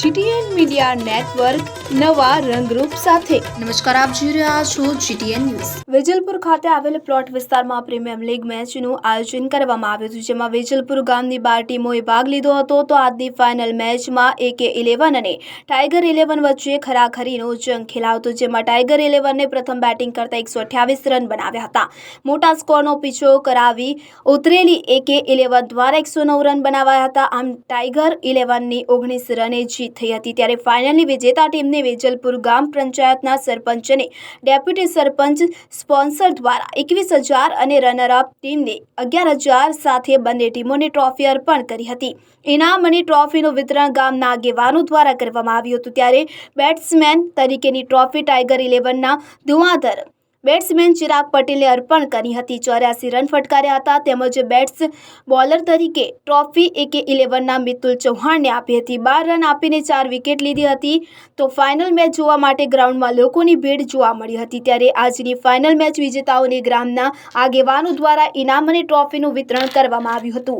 GTN media network નવા રંગરૂપ સાથે. નમસ્કાર આપ જોઈ રહ્યા છો જીટીએન ન્યૂઝ. વેજલપુર ખાતે આવેલ પ્લોટ વિસ્તારમાં પ્રીમિયમ લીગ મેચનું આયોજન કરવામાં આવ્યું હતું જેમાં વેજલપુર ગામની બાર ટીમોએ ભાગ લીધો હતો. તો આજની ફાઇનલ મેચમાં એકે ઇલેવન અને ટાઈગર ઇલેવન વચ્ચે ખરાખરીનો જંગ ખેલાવતો જેમાં ટાઈગર ઇલેવનને પ્રથમ બેટિંગ કરતા એકસો અઠ્યાવીસ રન બનાવ્યા હતા. મોટા સ્કોરનો પીછો કરાવી ઉતરેલી એકે ઇલેવન દ્વારા એકસો નવ રન બનાવાયા હતા. આમ ટાઈગર ઇલેવનની ઓગણીસ રને જીત થઈ હતી. ત્યારે ફાઇનલની વિજેતા ટીમને વેજલપુર ગામ પંચાયતના સરપંચ અને ડેપ્યુટી સરપંચ સ્પોન્સર દ્વારા એકવીસ હજાર અને રનરઅપ ટીમને અગિયાર હજાર સાથે બંને ટીમોને ટ્રોફી અર્પણ કરી હતી. ઇનામ અને ટ્રોફીનું વિતરણ ગામના આગેવાનો દ્વારા કરવામાં આવ્યું હતું. ત્યારે બેટ્સમેન તરીકેની ટ્રોફી ટાઈગર ઇલેવનના ધુઆધર બેટ્સમેન ચિરાગ પટેલે અર્પણ કરી હતી. ચોર્યાસી રન ફટકાર્યા હતા. તેમજ બેટ્સ બોલર તરીકે ટ્રોફી એકે ઇલેવનના મિતુલ ચૌહાણને આપી હતી. બાર રન આપીને ચાર વિકેટ લીધી હતી. તો ફાઇનલ મેચ જોવા માટે ગ્રાઉન્ડમાં લોકોની ભીડ જોવા મળી હતી. ત્યારે આજની ફાઇનલ મેચ વિજેતાઓને ગ્રામના આગેવાનો દ્વારા ઇનામ અને ટ્રોફીનું વિતરણ કરવામાં આવ્યું હતું.